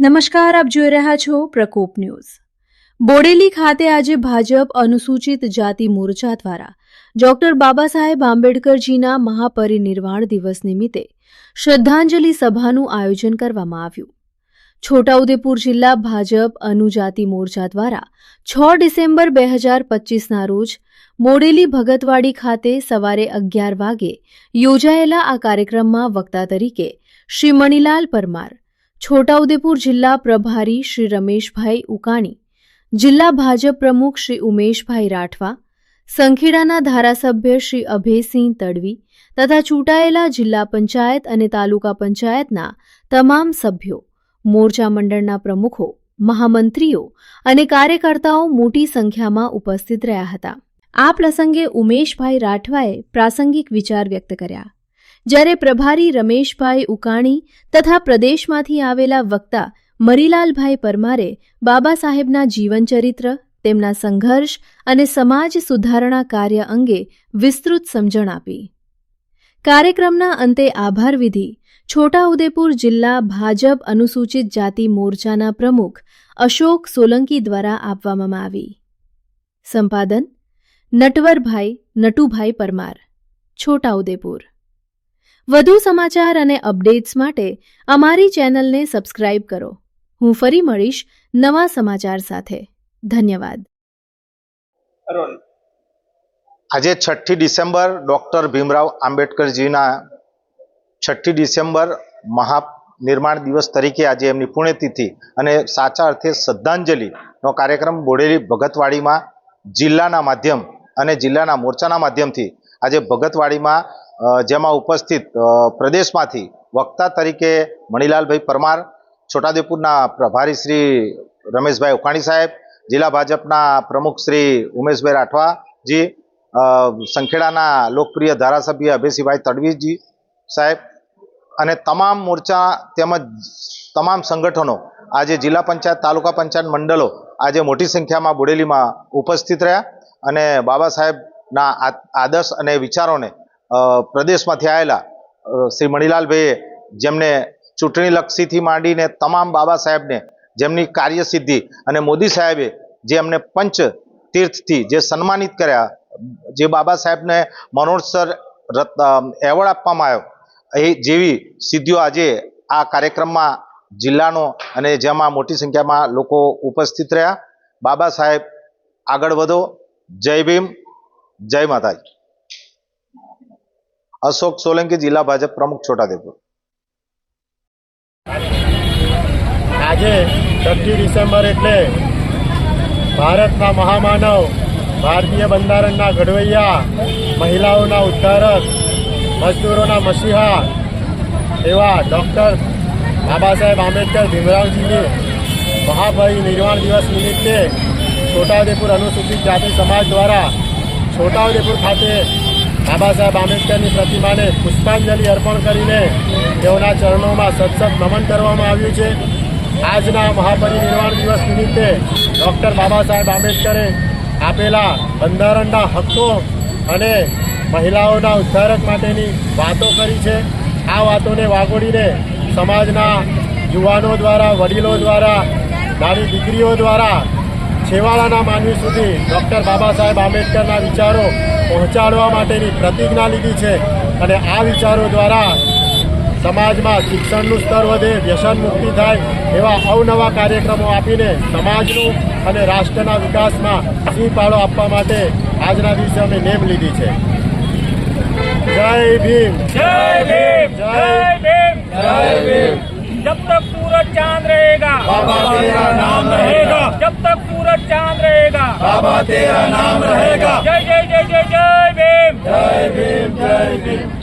નમસ્કાર, આપ જોઈ રહ્યા છો પ્રકોપ ન્યૂઝ. બોડેલી ખાતે આજે ભાજપ અનુસૂચિત જાતિ મોરચા દ્વારા ડોક્ટર બાબા સાહેબ આંબેડકરજીના મહાપરિનિર્વાણ દિવસ નિમિત્તે શ્રદ્ધાંજલિ સભાનું આયોજન કરવામાં આવ્યું. છોટાઉદેપુર જિલ્લા ભાજપ અનુજાતિ મોરચા દ્વારા છ ડિસેમ્બર બે હજાર પચીસના રોજ મોડેલી ભગતવાડી ખાતે સવારે અગિયાર વાગે યોજાયેલા આ કાર્યક્રમમાં વક્તા તરીકે શ્રી મણિલાલ પરમાર છોટાઉદેપુર જિલ્લા પ્રભારી શ્રી રમેશભાઈ ઉકાણી, જિલ્લા ભાજપ પ્રમુખ શ્રી ઉમેશભાઈ રાઠવા, સંખેડાના ધારાસભ્ય શ્રી અભયસિંહ તડવી તથા ચૂંટાયેલા જિલ્લા પંચાયત અને તાલુકા પંચાયતના તમામ સભ્યો, મોરચા મંડળના પ્રમુખો, મહામંત્રીઓ અને કાર્યકર્તાઓ મોટી સંખ્યામાં ઉપસ્થિત રહ્યા હતા. આ પ્રસંગે ઉમેશભાઈ રાઠવાએ પ્રાસંગિક વિચાર વ્યક્ત કર્યા. જ્યારે પ્રભારી રમેશભાઈ ઉકાણી તથા પ્રદેશમાંથી આવેલા વક્તા મરીલાલભાઈ પરમારે બાબા સાહેબના જીવનચરિત્ર, તેમના સંઘર્ષ અને સમાજ સુધારણા કાર્ય અંગે વિસ્તૃત સમજણ આપી. કાર્યક્રમના અંતે આભાર વિધિ છોટાઉદેપુર જિલ્લા ભાજપ અનુસૂચિત જાતિ મોરચાના પ્રમુખ અશોક સોલંકી દ્વારા આપવામાં આવી. સંપાદન નટવરભાઈ નટુભાઈ પરમાર, છોટાઉદેપુર. વધુ સમાચાર અને અપડેટ્સ માટે અમારી ચેનલને સબસ્ક્રાઇબ કરો. હું ફરી મળીશ નવા સમાચાર સાથે. ધન્યવાદ. આજે છઠ્ઠી ડિસેમ્બર ડૉક્ટર ભીમરાવ આંબેડકરજીના છઠ્ઠી ડિસેમ્બર મહાનિર્માણ દિવસ તરીકે આજે એમની પુણ્યતિથિ અને સાચા અર્થે શ્રદ્ધાંજલિનો કાર્યક્રમ બોડેલી ભગતવાડીમાં જિલ્લાના માધ્યમ અને જિલ્લાના મોરચાના માધ્યમથી આજે ભગતવાડીમાં જેમાં ઉપસ્થિત પ્રદેશમાંથી વક્તા તરીકે મણિલાલભાઈ પરમાર છોટાદેપુરના પ્રભારી શ્રી રમેશભાઈ ઉકાણી સાહેબ, જિલ્લા ભાજપના પ્રમુખ શ્રી ઉમેશભાઈ રાઠવાજી સંખેડાના લોકપ્રિય ધારાસભ્ય અભયસિંહભાઈ તડવીજી સાહેબ અને તમામ મોરચા તેમજ તમામ સંગઠનો આજે જિલ્લા પંચાયત, તાલુકા પંચાયત મંડળો આજે મોટી સંખ્યામાં બુડેલીમાં ઉપસ્થિત રહ્યા અને બાબા સાહેબના આદર્શ અને વિચારોને પ્રદેશમાંથી આવેલા શ્રી મણિલાલભાઈએ જેમને ચૂંટણીલક્ષીથી માંડીને તમામ બાબા સાહેબને જેમની કાર્યસિદ્ધિ અને મોદી સાહેબે જે એમને પંચ તીર્થથી જે સન્માનિત કર્યા, જે બાબા સાહેબને મનોરસર એવોર્ડ આપવામાં આવ્યો, એ જેવી સિદ્ધિઓ આજે આ કાર્યક્રમમાં જિલ્લાનો અને જેમાં મોટી સંખ્યામાં લોકો ઉપસ્થિત રહ્યા. બાબા સાહેબ આગળ વધો. જય ભીમ, જય માતાજી. અશોક સોલંકી જિલ્લા ભાજપ પ્રમુખ છોટાદેપુર આજે છઠ્ઠી ડિસેમ્બર એટલે ભારતના મહામાનવ ભારતીય બંધારણના ઘડવૈયા, મહિલાઓના ઉદ્ધારક, મજદૂરોના મસીહા એવા ડૉક્ટર બાબા સાહેબ આંબેડકર ભીમરાવજીની મહાપરિનિર્વાણ દિવસ નિમિત્તે છોટાઉદેપુર અનુસૂચિત જાતિ સમાજ દ્વારા છોટાઉદેપુર ખાતે બાબા સાહેબ આંબેડકરની પ્રતિમાને પુષ્પાંજલિ અર્પણ કરીને તેઓના ચરણોમાં સતસત નમન કરવામાં આવ્યું છે. આજના મહાપરિનિર્વાણ દિવસ નિમિત્તે ડૉક્ટર બાબા સાહેબ આંબેડકરે આપેલા બંધારણના હક્કો અને મહિલાઓના ઉદ્ધારક માટેની વાતો કરી છે. આ વાતોને વાગોડીને સમાજના યુવાનો દ્વારા, વડીલો દ્વારા, નાની દીકરીઓ દ્વારા છેવાડાના માનવી સુધી ડૉક્ટર બાબા સાહેબ આંબેડકરના વિચારો પહોંચાડવા માટેની પ્રતિજ્ઞા લીધી છે. અને આ વિચારો દ્વારા સમાજમાં શિક્ષણનું સ્તર વધે વ્યસન મુક્તિ થાય એવા અવનવા કાર્યક્રમો આપીને સમાજનું અને રાષ્ટ્રના વિકાસમાં સિંહ પાળો આપવા માટે આજના દિવસે અમે નેમ લીધી છે. જય ભીમ. જય ભીમ. જય ભીમ. જય ભીમ. જબ તક પૂરો ચાંદ રહેગા. બાબા નામ રહેગા. बाबा तेरा नाम रहेगा जय जय जय जय जय भीम जय भीम जय भीम